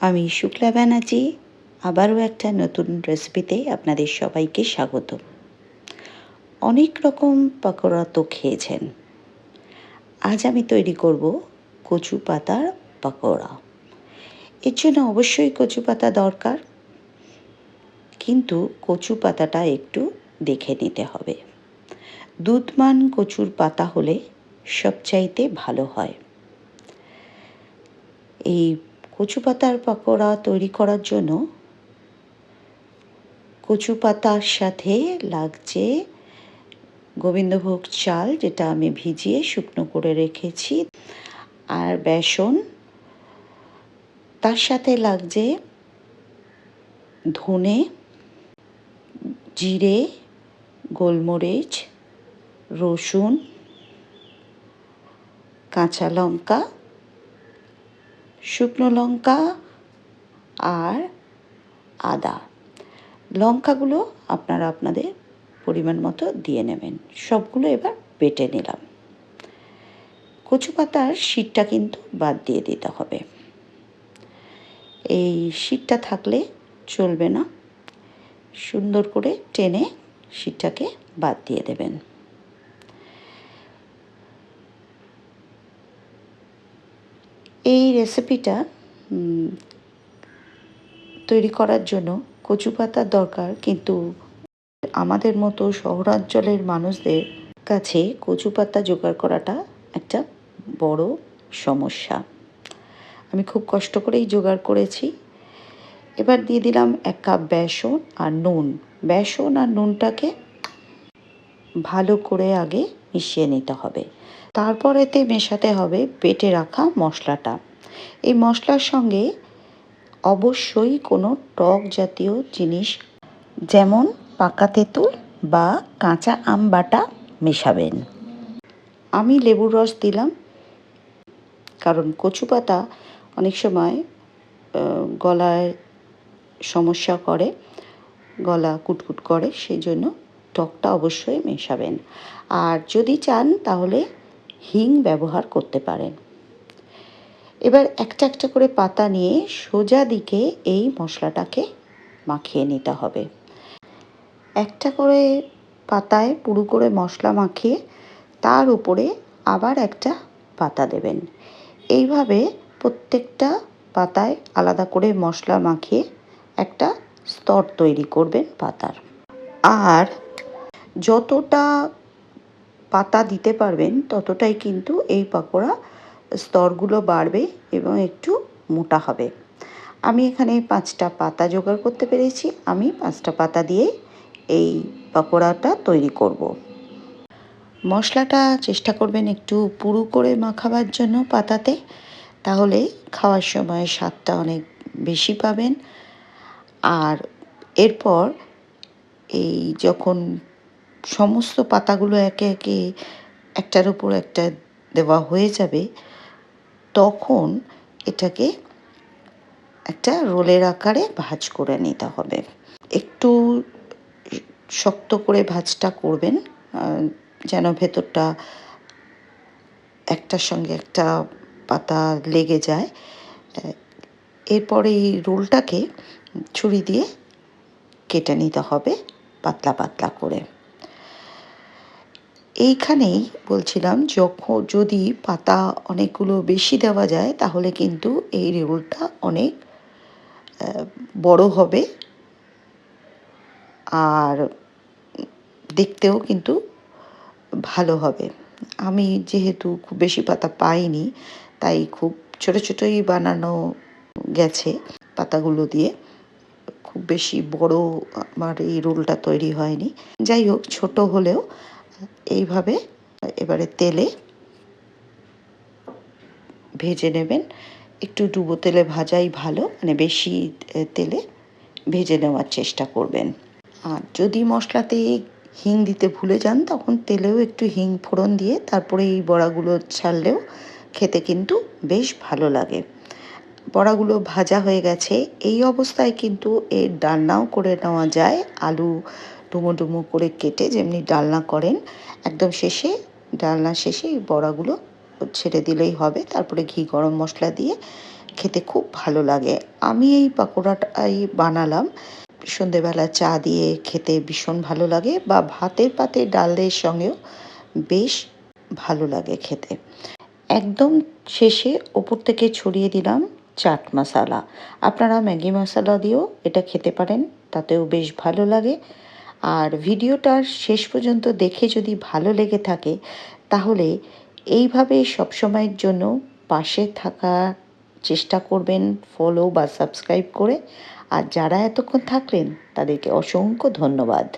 আমি শুক্লা ব্যানার্জি, আবারও একটা নতুন রেসিপিতে আপনাদের সবাইকে স্বাগত। অনেক রকম পাকোড়া তো খেয়েছেন। আজ আমি তৈরি করব কচু পাতার পাকোড়া। এর জন্য অবশ্যই কচু পাতা দরকার, কিন্তু কচু পাতাটা একটু দেখে নিতে হবে। দুধমান কচুর পাতা হলে সবচাইতে ভালো হয়। এই কচু পাতার পকোড়া তৈরি করার জন্য কচু পাতার সাথে লাগছে গোবিন্দভোগ চাল, যেটা আমি ভিজিয়ে শুকনো করে রেখেছি, আর বেসন। তার সাথে লাগছে ধনে, জিরে, গোলমরিচ, রসুন, কাঁচা লঙ্কা শুকনো লঙ্কা আর আদা। লঙ্কাগুলো আপনারা আপনাদের পরিমাণ মতো দিয়ে নেবেন। সবগুলো এবার বেটে নিলাম। কচু পাতার শীতটা কিন্তু বাদ দিয়ে দিতে হবে। এই শীতটা থাকলে চলবে না। সুন্দর করে টেনে শীতটাকে বাদ দিয়ে দেবেন। এই রেসিপিটা তৈরি করার জন্য কচু পাতার দরকার, কিন্তু আমাদের মতো শহরাঞ্চলের মানুষদের কাছে কচু পাতা জোগাড় করাটা একটা বড় সমস্যা। আমি খুব কষ্ট করেই জোগাড় করেছি। এবার দিয়ে দিলাম এক কাপ বেসন আর নুন। বেসন আর নুনটাকে ভালো করে আগে মিশিয়ে নিতে হবে। তারপর এতে মেশাতে হবে পেটে রাখা মশলাটা। এই মশলার সঙ্গে অবশ্যই কোনো টক জাতীয় জিনিস, যেমন পাকা তেঁতুল বা কাঁচা আম বাটা মেশাবেন। আমি লেবুর রস দিলাম, কারণ কচু পাতা অনেক সময় গলায় সমস্যা করে, গলা কুটকুট করে সেই জন্য টকটা অবশ্যই মেশাবেন। আর যদি চান তাহলে হিং ব্যবহার করতে পারেন। এবার একটা একটা করে পাতা নিয়ে সোজা দিকে এই মশলাটাকে মাখিয়ে নিতে হবে। একটা করে পাতায় পুরু করে মশলা মাখিয়ে তার উপরে আবার একটা পাতা দেবেন। এইভাবে প্রত্যেকটা পাতায় আলাদা করে মশলা মাখিয়ে একটা স্তর তৈরি করবেন পাতার। আর যতটা পাতা দিতে পারবেন, ততটাই কিন্তু এই পাকোড়া স্তরগুলো বাড়বে এবং একটু মোটা হবে। আমি এখানে পাঁচটা পাতা জোগাড় করতে পেরেছি। আমি পাঁচটা পাতা দিয়ে এই পাকোড়াটা তৈরি করব। মশলাটা চেষ্টা করবেন একটু পুরু করে মাখাবার জন্য পাতাতে, তাহলে খাওয়ার সময় স্বাদটা অনেক বেশি পাবেন। আর এরপর এই যখন সমস্ত পাতাগুলো একে একে একটার উপর একটা দেওয়া হয়ে যাবে, তখন এটাকে একটা রোলের আকারে ভাজ করে নিতে হবে। একটু শক্ত করে ভাজটা করবেন যেন ভেতরটা একটার সঙ্গে একটা পাতা লেগে যায়। এরপরে এই রোলটাকে ছুরি দিয়ে কেটে নিতে হবে পাতলা পাতলা করে। এইখানেই বলছিলাম, যখন যদি পাতা অনেকগুলো বেশি দেওয়া যায়, তাহলে কিন্তু এই রোলটা অনেক বড় হবে। আর দেখতেও কিন্তু ভালো হবে। আমি যেহেতু খুব বেশি পাতা পাইনি, তাই খুব ছোটো ছোটোই বানানো গেছে পাতাগুলো দিয়ে। খুব বেশি বড় আমার এই রোলটা তৈরি হয়নি। যাই হোক, ছোট হলেও এইভাবে এবারে তেলে ভেজে নেবেন। একটু ডুবো তেলে ভাজাই ভালো মানে বেশি তেলে ভেজে নেওয়ার চেষ্টা করবেন। আর যদি মশলাতে হিং দিতে ভুলে যান, তখন তেলেও একটু হিং ফোড়ন দিয়ে তারপরে এই বড়াগুলো ছাড়লেও খেতে কিন্তু বেশ ভালো লাগে। বড়াগুলো ভাজা হয়ে গেছে। এই অবস্থায় কিন্তু এর ডালনাও করে নেওয়া যায়। আলু ডুমো ডুমো করে কেটে যেমনি ডালনা করেন, একদম শেষে, ডালনা শেষে এই বড়াগুলো ছেড়ে দিলেই হবে। তারপরে ঘি গরম মশলা দিয়ে খেতে খুব ভালো লাগে। আমি এই পাকোড়াটাই বানালাম। সন্ধেবেলা চা দিয়ে খেতে ভীষণ ভালো লাগে বা ভাতের পাতে ডালের সঙ্গেও বেশ ভালো লাগে খেতে। একদম শেষে ওপর থেকে ছড়িয়ে দিলাম চাট মশালা। আপনারা ম্যাগি মশলা দিয়েও এটা খেতে পারেন, তাতেও বেশ ভালো লাগে। আর ভিডিওটার শেষ পর্যন্ত দেখে যদি ভালো লেগে থাকে, তাহলে এইভাবে সবসময়ের জন্য পাশে থাকা চেষ্টা করবেন ফলো বা সাবস্ক্রাইব করে। আর যারা এতক্ষণ থাকলেন, তাদেরকে অসংখ্য ধন্যবাদ।